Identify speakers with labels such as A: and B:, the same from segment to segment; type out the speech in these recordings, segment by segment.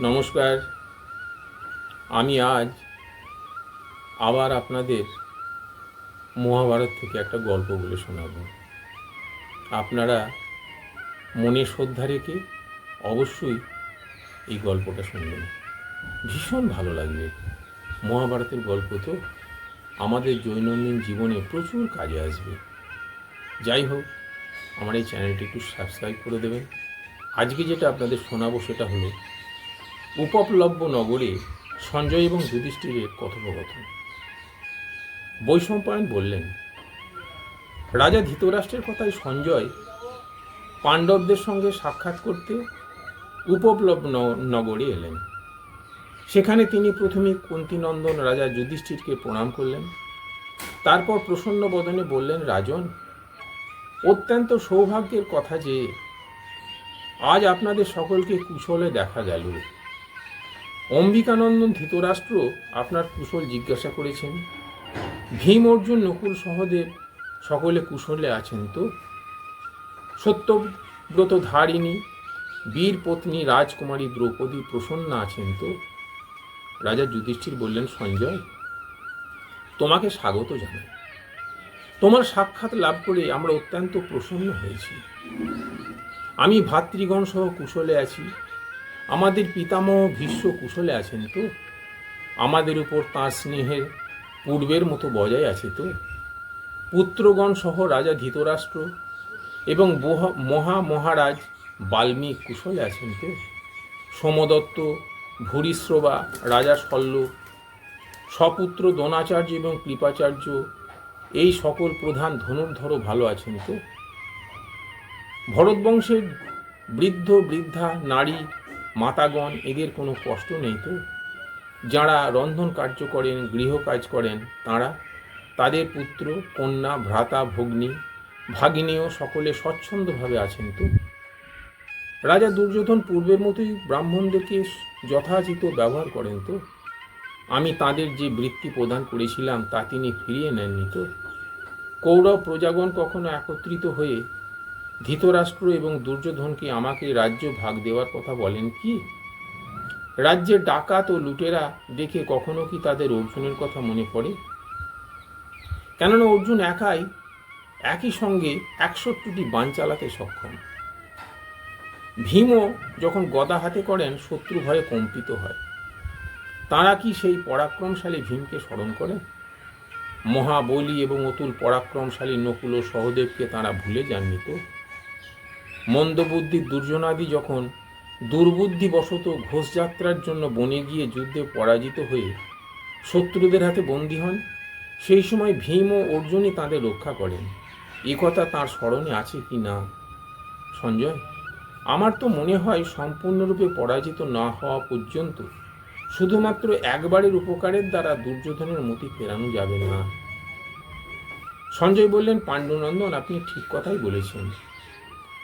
A: নমস্কার। আমি আজ আবার আপনাদের মহাভারত থেকে একটা গল্প বলে শোনাব। আপনারা মনে শ্রদ্ধা রেখে অবশ্যই এই গল্পটা শুনবেন। ভীষণ ভালো লাগবে। মহাভারতের গল্প তো আমাদের দৈনন্দিন জীবনে প্রচুর কাজে আসবে। যাই হোক, আমার এই চ্যানেলটি একটু সাবস্ক্রাইব করে দেবেন। আজকে যেটা আপনাদের শোনাবো সেটা হলো উপপ্লব্য নগরে সঞ্জয় এবং যুধিষ্ঠিরের কথোপকথন। বৈষম্পায়ন বললেন, রাজা ধৃতরাষ্ট্রের কথায় সঞ্জয় পাণ্ডবদের সঙ্গে সাক্ষাৎ করতে উপপ্লব্য ন- নগরে এলেন। সেখানে তিনি প্রথমে কুন্তিনন্দন রাজা যুধিষ্ঠিরকে প্রণাম করলেন। তারপর প্রসন্ন বদনে বললেন, রাজন, অত্যন্ত সৌভাগ্যের কথা যে আজ আপনাদের সকলকে কুশলে দেখা গেল। অম্বিকানন্দন ধৃতরাষ্ট্র আপনার কুশল জিজ্ঞাসা করেছেন। ভীম অর্জুন নকুল সহদেব সকলে কুশলে আছেন তো? সত্যব্রত ধারিণী বীর পত্নী রাজকুমারী দ্রৌপদী প্রসন্না আছেন তো? রাজা যুধিষ্ঠির বললেন, সঞ্জয়, তোমাকে স্বাগত জানাই। তোমার সাক্ষাৎ লাভ করে আমরা অত্যন্ত প্রসন্ন হয়েছি। আমি ভাতৃগণ সহ কুশলে আছি। আমাদের পিতামহ ভীষ্ম কুশলে আছেন তো? আমাদের উপর তাঁর স্নেহের পূর্বের মতো বজায় আছে তো? পুত্রগণ সহ রাজা ধৃতরাষ্ট্র এবং মহা মহারাজ বাল্মীক কুশলে আছেন তো? সোমদত্ত, ভূরিশ্রবা, রাজা শল্য, সপুত্র দ্রোণাচার্য এবং কৃপাচার্য, এই সকল প্রধান ধনুর্ধরও ভালো আছেন তো? ভরতবংশের বৃদ্ধ, বৃদ্ধা, নারী মাতাগণ, এদের কোনো কষ্ট নেই তো? যারা রন্ধন কার্য করেন, গৃহকাজ করেন, তাঁরা? তাদের পুত্র, কন্যা, ভ্রাতা, ভগ্নী, ভাগিনীও সকলে স্বচ্ছন্দভাবে আছেন তো? রাজা দুর্যোধন পূর্বের মতোই ব্রাহ্মণদেরকে যথাযথ ব্যবহার করেন তো? আমি তাদের যে বৃত্তি প্রদান করেছিলাম, তা তিনি ফিরিয়ে নেননি তো? কৌরব, প্রজাগণ কখনো একত্রিত হয়ে ধৃতরাষ্ট্র এবং দুর্যোধনকে আমাকে রাজ্য ভাগ দেওয়ার কথা বলেন কি? রাজ্যের ডাকাত ও লুটেরা দেখে কখনো কি তাদের অর্জুনের কথা মনে পড়ে? কেননা অর্জুন একাই একই সঙ্গে একষট্টিটি বান চালাতে সক্ষম। ভীমও যখন গদা হাতে করেন, শত্রু ভয়ে কম্পিত হয়। তারা কি সেই পরাক্রমশালী ভীমকে স্মরণ করেন মহাবলী এবং অতুল পরাক্রমশালী নকুল ও সহদেবকে তারা ভুলে যাননি তো? মন্দবুদ্ধির দুর্জনাদি যখন দুর্বুদ্ধিবশত ঘোষযাত্রার জন্য বনে গিয়ে যুদ্ধে পরাজিত হয়ে শত্রুদের হাতে বন্দী হন, সেই সময় ভীম ও অর্জুনই তাঁদের রক্ষা করেন। এ কথা তাঁর স্মরণে আছে কি না? সঞ্জয়, আমার তো মনে হয় সম্পূর্ণরূপে পরাজিত না হওয়া পর্যন্ত শুধুমাত্র একবারের উপকারের দ্বারা দুর্যোধনের মতি ফেরানো যাবে না। সঞ্জয় বললেন, পাণ্ডুনন্দন, আপনি ঠিক কথাই বলেছেন।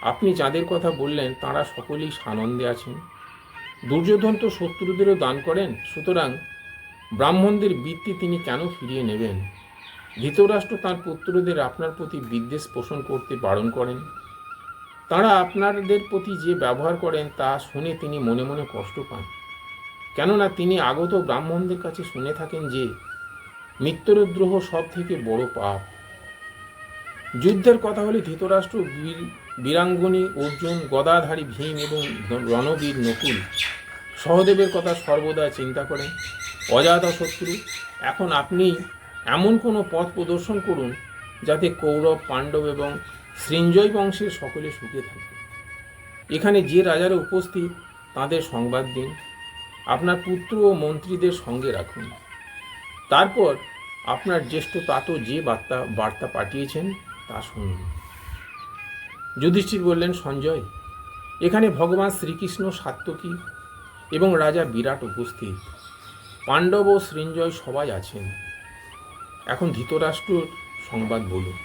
A: আপনি যাদের কথা বললেন, তারা সকলেই সানন্দে আছেন। দুর্যোধন তো শত্রুদেরও দান করেন, সুতরাং ব্রাহ্মণদের বৃত্তি তিনি কেন ফিরিয়ে নেবেন? ধৃতরাষ্ট্র তাঁর পুত্রদের আপনার প্রতি বিদ্বেষ পোষণ করতে বারণ করেন। তারা আপনাদের প্রতি যে ব্যবহার করেন, তা শুনে তিনি মনে মনে কষ্ট পান। কেননা তিনি আগত ব্রাহ্মণদের কাছে শুনে থাকেন যে, মিত্রদ্রোহ সব থেকে বড় পাপ। যুদ্ধের কথা হলে ধৃতরাষ্ট্র বীরাঙ্গনী, অর্জুন, গদাধারী ভীম এবং রণবীর নকুল সহদেবের কথা সর্বদা চিন্তা করেন। অজাতা শত্রু, এখন আপনি এমন কোনো পথ প্রদর্শন করুন যাতে কৌরব, পাণ্ডব এবং সৃঞ্জয় বংশের সকলে সুখে থাকে এখানে যে রাজারা উপস্থিত, তাদের সংবাদ দিন। আপনার পুত্র ও মন্ত্রীদের সঙ্গে রাখুন। তারপর আপনার জ্যেষ্ঠ তাত যে বার্তা বার্তা পাঠিয়েছেন, তা শুনুন। যুধিষ্ঠির বললেন, সঞ্জয়, এখানে ভগবান শ্রীকৃষ্ণ সাত্যকী এবং রাজা বিরাট উপস্থিত। পাণ্ডব ও সৃঞ্জয় সবাই আছেন। এখন ধৃতরাষ্ট্রর সংবাদ বলুন।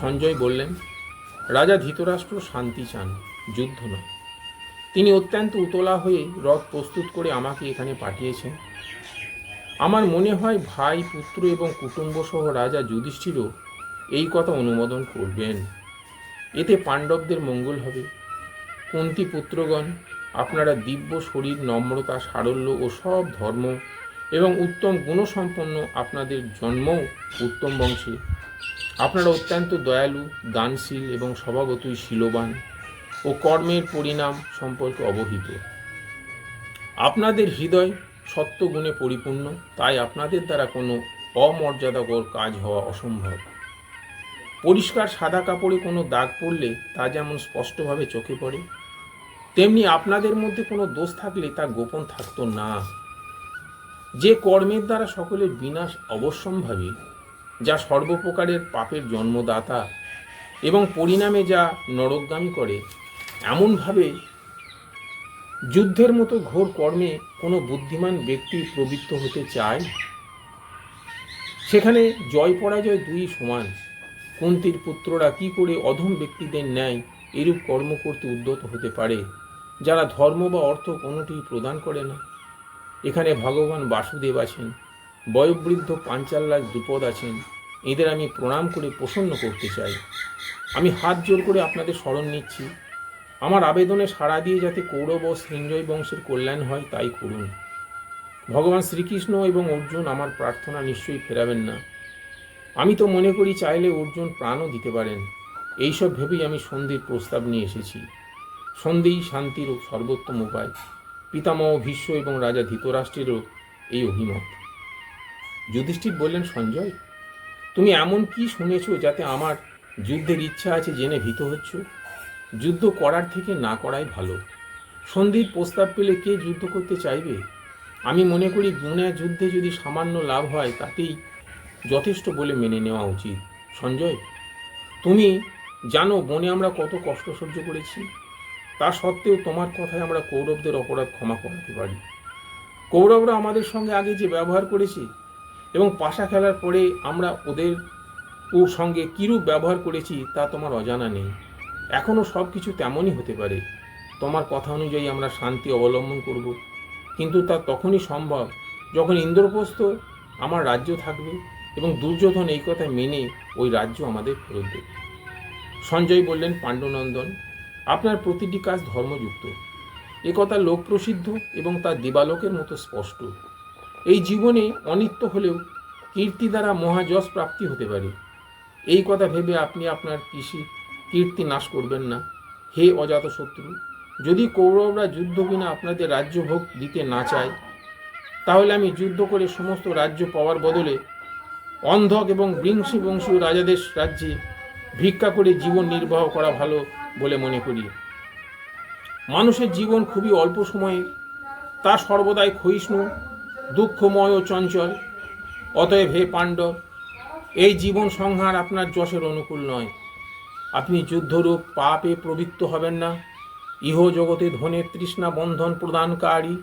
A: সঞ্জয় বললেন, রাজা ধৃতরাষ্ট্র শান্তি চান, যুদ্ধ নয়। তিনি অত্যন্ত উতলা হয়ে রথ প্রস্তুত করে আমাকে এখানে পাঠিয়েছেন। আমার মনে হয় ভাই, পুত্র এবং কুটুম্ব সহ রাজা যুধিষ্ঠিরও এই কথা অনুমোদন করবেন। এতে পাণ্ডবদের মঙ্গল হবে। কুন্তি পুত্রগণ, আপনারা দিব্য শরীর, নম্রতা, সারল্য ও সব ধর্ম এবং উত্তম গুণসম্পন্ন আপনাদের জন্মও উত্তম বংশে। আপনারা অত্যন্ত দয়ালু, দানশীল এবং স্বভাবতই শীলবান ও কর্মের পরিণাম সম্পর্কে অবহিত। আপনাদের হৃদয় সত্যগুণে পরিপূর্ণ, তাই আপনাদের দ্বারা কোনো অমর্যাদাকর কাজ হওয়া অসম্ভব। পরিষ্কার সাদা কাপড়ে কোনো দাগ পড়লে তা যেমন স্পষ্টভাবে চোখে পড়ে, তেমনি আপনাদের মধ্যে কোনো দোষ থাকলে তা গোপন থাকতো না। যে কর্মের দ্বারা সকলের বিনাশ অবশ্যম্ভাবী, যা সর্বপ্রকারের পাপের জন্মদাতা এবং পরিণামে যা নরকগামী করে, এমনভাবে যুদ্ধের মতো ঘোর কর্মে কোনো বুদ্ধিমান ব্যক্তি প্রবৃত্ত হতে চায়? সেখানে জয় পরাজয় দুই সমান। কুন্তির পুত্ররা কি করে অধম ব্যক্তিদের ন্যায় এরূপ কর্ম করতে উদ্যত হতে পারে? যারা ধর্ম বা অর্থ কোনোটি প্রদান করে না। এখানে ভগবান বাসুদেব আছেন, বয়োবৃদ্ধ পাঞ্চাল্লার দ্রুপদ আছেন। এদের আমি প্রণাম করে প্রসন্ন করতে চাই। আমি হাত জোর করে আপনাদের স্মরণ নিচ্ছি। আমার আবেদনে সাড়া দিয়ে যাতে কৌরব ও সঞ্জয় বংশের কল্যাণ হয়, তাই করুন। ভগবান শ্রীকৃষ্ণ এবং অর্জুন আমার প্রার্থনা নিশ্চয়ই ফেরাবেন না। আমি তো মনে করি চাইলে অর্জুন প্রাণও দিতে পারেন। এইসব ভেবেই আমি সন্ধির প্রস্তাব নিয়ে এসেছি। সন্ধিই শান্তির সর্বোত্তম উপায়। পিতামহ, ভীষ্ম এবং রাজা ধৃতরাষ্ট্রেরও এই অভিমত। যুধিষ্ঠির বললেন, সঞ্জয়, তুমি এমন কি শুনেছ যাতে আমার যুদ্ধের ইচ্ছা আছে জেনে ভীত হচ্ছ? যুদ্ধ করার থেকে না করাই ভালো। সন্ধির প্রস্তাব পেলে কে যুদ্ধ করতে চাইবে? আমি মনে করি গুণের যুদ্ধে যদি সামান্য লাভ হয়, তাতেই যথেষ্ট বলে মেনে নেওয়া উচিত। সঞ্জয়, তুমি জানো বনে আমরা কত কষ্ট সহ্য করেছি। তা সত্ত্বেও তোমার কথায় আমরা কৌরবদের অপরাধ ক্ষমা করাতে পারি। কৌরবরা আমাদের সঙ্গে আগে যে ব্যবহার করেছে এবং পাশা খেলার পরে আমরা ওদের ও সঙ্গে কীরূপ ব্যবহার করেছি তা তোমার অজানা নেই। এখনও সব কিছু তেমনই হতে পারে। তোমার কথা অনুযায়ী আমরা শান্তি অবলম্বন করব। কিন্তু তা তখনই সম্ভব যখন ইন্দ্রপ্রস্থ আমার রাজ্য থাকবে। এবং দুর্যোধন এই কথা মেনে ওই রাজ্য আমাদের ফেরত দেবে সঞ্জয় বললেন, পাণ্ডনন্দন, আপনার প্রতিটি কাজ ধর্মযুক্ত। এ কথা লোকপ্রসিদ্ধ এবং তা দিবালোকের মতো স্পষ্ট। এই জীবনে অনিত্য হলেও কীর্তি দ্বারা মহাযশ প্রাপ্তি হতে পারে। এই কথা ভেবে আপনি আপনার কৃষি কীর্তি নাশ করবেন না। হে অজাতশত্রু যদি কৌরবরা যুদ্ধ কিনা আপনাদের রাজ্যভোগ দিতে না চায়, তাহলে আমি যুদ্ধ করে সমস্ত রাজ্য পাওয়ার বদলে অন্ধক এবং বৃংশী বংশীয় রাজাদের রাজ্যে ভিক্ষা করে জীবন নির্বাহ করা ভালো বলে মনে করি। মানুষের জীবন খুবই অল্প সময়ে, তা সর্বদাই ক্ষয়িষ্ণু, দুঃখময় ও চঞ্চল। অতএব হে পাণ্ডব, এই জীবন সংহার আপনার যশের অনুকূল নয়। আপনি যুদ্ধরূপ পাপে প্রবৃত্ত হবেন না। ইহ জগতে ধনের তৃষ্ণা বন্ধন প্রদানকারী,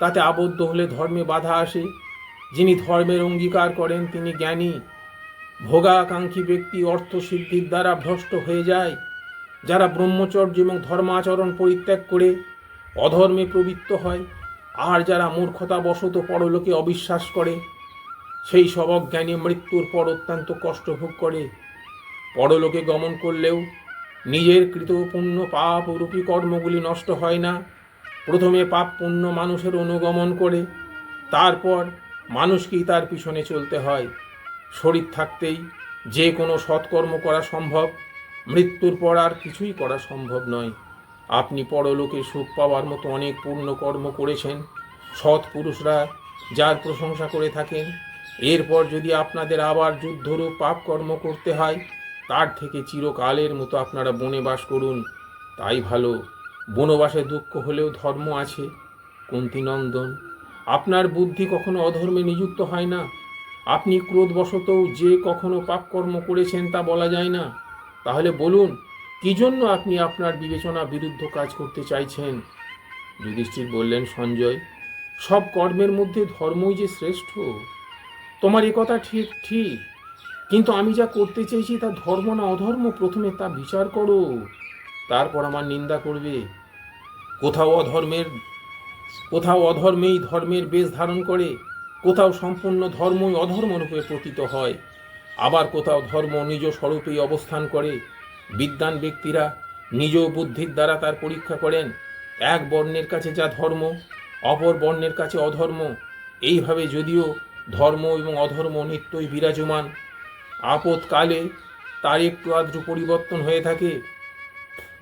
A: তাতে আবদ্ধ হলে ধর্মে বাধা আসে। যিনি ধর্মের অঙ্গীকার করেন, তিনি জ্ঞানী। ভোগাকাঙ্ক্ষী ব্যক্তি অর্থ সিদ্ধির দ্বারা ভ্রষ্ট হয়ে যায়, যারা ব্রহ্মচর্য এবং ধর্মাচরণ পরিত্যাগ করে অধর্মে প্রবৃত্ত হয়, আর যারা মূর্খতাবশত পরলোকে অবিশ্বাস করে, সেই সব অজ্ঞানী মৃত্যুর পর অত্যন্ত কষ্ট ভোগ করে। পরলোকে গমন করলেও নিজের কৃত পুণ্য পাপ রূপী কর্মগুলি নষ্ট হয় না। প্রথমে পাপ পুণ্য মানুষের অনুগমন করে, তারপর মানুষকেই তার পিছনে চলতে হয়। শরীর থাকতেই যে কোনো সৎকর্ম করা সম্ভব, মৃত্যুর পর আর কিছুই করা সম্ভব নয়। আপনি পরলোকে সুখ পাওয়ার মতো অনেক পূর্ণ কর্ম করেছেন। সৎ পুরুষরা যার প্রশংসা করে থাকেন, এরপর যদি আপনাদের আবার যুদ্ধরূপ পাপ কর্ম করতে হয়, তার থেকে চিরকালের মতো আপনারা বনে বাস করুন। তাই ভালো। বনবাসে দুঃখ হলেও ধর্ম আছে। কুন্তিনন্দন আপনার বুদ্ধি কখনো অধর্মে নিযুক্ত হয় না। আপনি ক্রোধবশতও যে কখনো পাপকর্ম করেছেন তা বলা যায় না। তাহলে বলুন, কি জন্য আপনি আপনার বিবেচনা বিরুদ্ধ কাজ করতে চাইছেন? যুধিষ্ঠির বললেন, সঞ্জয়, সব কর্মের মধ্যে ধর্মই যে শ্রেষ্ঠ, তোমার কথা ঠিক ঠিক। কিন্তু আমি যা করতে চাইছি তা ধর্ম না অধর্ম, প্রথমে তা বিচার করো। তারপর আমার নিন্দা করবে। কোথাও অধর্মের কোথাও অধর্মেই ধর্মের বেশ ধারণ করে, কোথাও সম্পূর্ণ ধর্মই অধর্মরূপে প্রতীত হয়। আবার কোথাও ধর্ম নিজ স্বরূপেই অবস্থান করে। বিদ্যান ব্যক্তিরা নিজ বুদ্ধির দ্বারা তার পরীক্ষা করেন, এক বর্ণের কাছে যা ধর্ম, অপর বর্ণের কাছে অধর্ম। এইভাবে যদিও ধর্ম এবং অধর্ম নিত্যই বিরাজমান। আপদকালে তার একটু আদ্র পরিবর্তন হয়ে থাকে।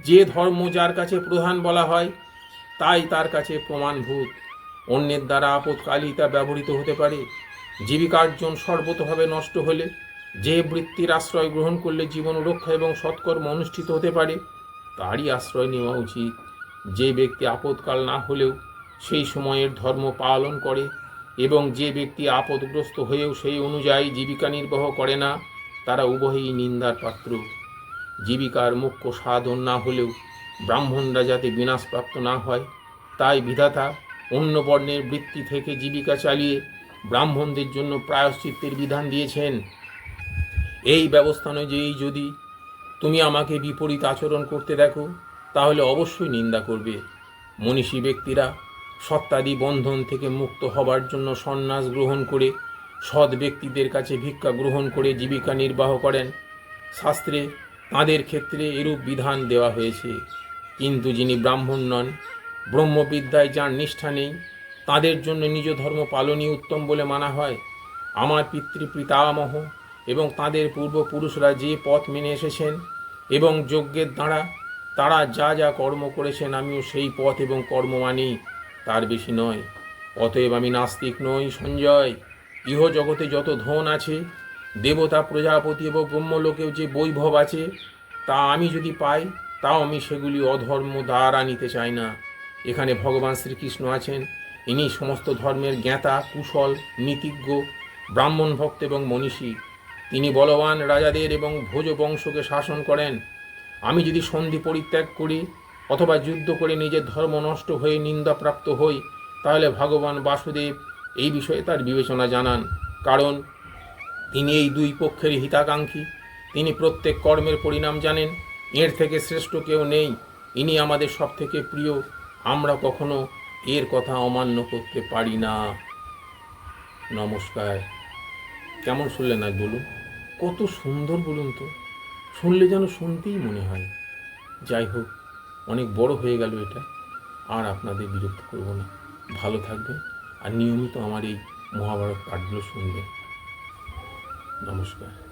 A: যে ধর্ম যার কাছে প্রধান বলা হয় তাই তার কাছে প্রমাণভূত। অন্যের দ্বারা আপদকালই তা ব্যবহৃত হতে পারে। জীবিকার্জন সর্বতভাবে নষ্ট হলে, যে বৃত্তির আশ্রয় গ্রহণ করলে জীবন রক্ষা এবং সৎকর্ম অনুষ্ঠিত হতে পারে, তারই আশ্রয় নেওয়া উচিত। যে ব্যক্তি আপদকাল না হলেও সেই সময়ের ধর্ম পালন করে এবং যে ব্যক্তি আপদগ্রস্ত হয়েও সেই অনুযায়ী জীবিকা নির্বাহ করে না, তারা উভয়ই নিন্দার পাত্র। জীবিকার মুখ্য সাধন না হলেও ব্রাহ্মণরা যাতে বিনাশপ্রাপ্ত না হয়, তাই বিধাতা অন্য বর্ণের বৃত্তি থেকে জীবিকা চালিয়ে ব্রাহ্মণদের জন্য প্রায়শ্চিত্তের বিধান দিয়েছেন। এই ব্যবস্থা অনুযায়ী যদি তুমি আমাকে বিপরীত আচরণ করতে দেখো, তাহলে অবশ্যই নিন্দা করবে। মনীষী ব্যক্তিরা সত্তাদি বন্ধন থেকে মুক্ত হবার জন্য সন্ন্যাস গ্রহণ করে, সৎ ব্যক্তিদের কাছে ভিক্ষা গ্রহণ করে জীবিকা নির্বাহ করেন। শাস্ত্রে তাঁদের ক্ষেত্রে এরূপ বিধান দেওয়া হয়েছে। কিন্তু যিনি ব্রাহ্মণ নন, ব্রহ্মবিদ্যায় যার নিষ্ঠা নেই, তাদের জন্য নিজ ধর্ম পালনই উত্তম বলে মানা হয়। আমার পিতৃপিতামহ এবং তাদের পূর্বপুরুষরা যে পথ মেনে এসেছেন এবং যজ্ঞের দ্বারা তারা যা যা কর্ম করেছেন, আমিও সেই পথ এবং কর্ম মানি, তার বেশি নয়। অতএব আমি নাস্তিক নই, সঞ্জয়। ইহ জগতে যত ধন আছে, দেবতা, প্রজাপতি এবং ব্রহ্মলোকেও যে বৈভব আছে, তা আমি যদি পাই তাও আমি সেগুলি অধর্ম দ্বারা নিতে চাই না। এখানে ভগবান শ্রীকৃষ্ণ আছেন। ইনি সমস্ত ধর্মের জ্ঞাতা, কুশল, নীতিজ্ঞ, ব্রাহ্মণ ভক্ত এবং মনীষী। তিনি বলবান রাজাদের এবং ভোজ বংশকে শাসন করেন। আমি যদি সন্ধি পরিত্যাগ করি অথবা যুদ্ধ করে নিজের ধর্ম নষ্ট হয়ে নিন্দাপ্রাপ্ত হই, তাহলে ভগবান বাসুদেব এই বিষয়ে তার বিবেচনা জানান। কারণ তিনি এই দুই পক্ষের হিতাকাঙ্ক্ষী। তিনি প্রত্যেক কর্মের পরিণাম জানেন। এর থেকে শ্রেষ্ঠ কেউ নেই। ইনি আমাদের সব থেকে প্রিয়। আমরা কখনো এর কথা অমান্য করতে পারি না। নমস্কার। কেমন শুনলেন আজ বলুন? কত সুন্দর বলুন তো। শুনলে যেন শুনতেই মনে হয়। যাই হোক, অনেক বড় হয়ে গেল এটা। আর আপনাদের বিরক্ত করব না। ভালো থাকবেন। আর নিয়মিত আমার এই মহাভারত পাঠগুলো শুনবেন। নমস্কার।